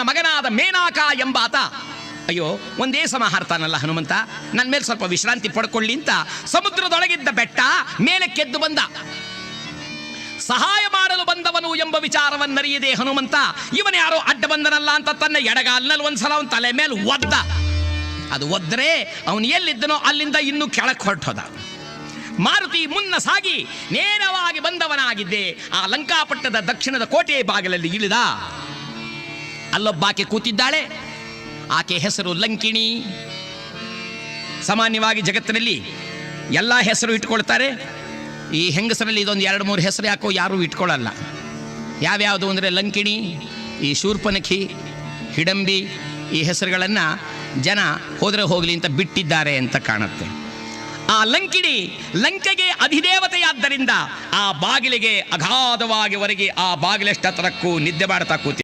ರಾವಣನ ಮಗನಾದ ಮೇನಾಕ ಎಂಬಾತ. ಅಯ್ಯೋ, ಒಂದೇ ಸಮ ಹಾರ್ತಾನಲ್ಲ ಹನುಮಂತ. ನನ್ನ ಮೇಲೆ ಸ್ವಲ್ಪ ವಿಶ್ರಾಂತಿ ಪಡ್ಕೊಳ್ಳಿ ಅಂತ ಸಮುದ್ರದೊಳಗಿದ್ದ ಬೆಟ್ಟ ಮೇಲೆ ಕೆದ್ದು ಬಂದ. ಸಹಾಯ ಮಾಡಲು ಬಂದವನು ಎಂಬ ವಿಚಾರವನ್ನರಿಯದೆ ಹನುಮಂತ. ಇವನು ಯಾರೋ ಅಡ್ಡ ಬಂದನಲ್ಲ ಅಂತ ತನ್ನ ಎಡಗಾಲ್ನಲ್ಲಿ ಒಂದ್ಸಲ ಅವನ ತಲೆ ಮೇಲೆ ಒದ್ದ. ಅದು ಒದ್ರೆ ಅವನು ಎಲ್ಲಿದ್ದನೋ ಅಲ್ಲಿಂದ ಇನ್ನೂ ಕೆಳಕ್ಕೆ ಹೊರಟೋದ. ಮಾರುತಿ ಮುನ್ನ ಸಾಗಿ ನೇರವಾಗಿ ಬಂದವನಾಗಿದ್ದೆ. ಆ ಲಂಕಾಪಟ್ಟದ ದಕ್ಷಿಣದ ಕೋಟೆ ಬಾಗಿಲಲ್ಲಿ ಇಳಿದ. ಅಲ್ಲೊಬ್ಬಾಕೆ ಕೂತಿದ್ದಾಳೆ. ಆಕೆ ಹೆಸರು ಲಂಕಿಣಿ. ಸಾಮಾನ್ಯವಾಗಿ ಜಗತ್ತಿನಲ್ಲಿ ಎಲ್ಲ ಹೆಸರು ಇಟ್ಕೊಳ್ತಾರೆ. ಈ ಹೆಂಗಸರಲ್ಲಿ ಇದೊಂದು ಎರಡು ಮೂರು ಹೆಸರು ಯಾಕೋ ಯಾರೂ ಇಟ್ಕೊಳ್ಳಲ್ಲ ಯಾವ್ಯಾವುದು ಅಂದರೆ ಲಂಕಿಣಿ, ಈ ಶೂರ್ಪನಖಿ, ಹಿಡಂಬಿ, ಈ ಹೆಸರುಗಳನ್ನು ಜನ ಹೋದರೆ ಹೋಗಲಿ ಅಂತ ಬಿಟ್ಟಿದ್ದಾರೆ ಅಂತ ಕಾಣುತ್ತೆ. ಆ ಲಂಕಿಣಿ ಲಂಕೆಗೆ ಅಧಿದೇವತೆಯಾದ್ದರಿಂದ ಆ ಬಾಗಿಲಿಗೆ ಅಗಾಧವಾಗಿ ಹೊರಗೆ ಆ ಬಾಗಿಲೆಷ್ಟತ್ತರಕ್ಕೂ ನಿದ್ದೆ ಮಾಡ್ತಾ ಕೂತಿ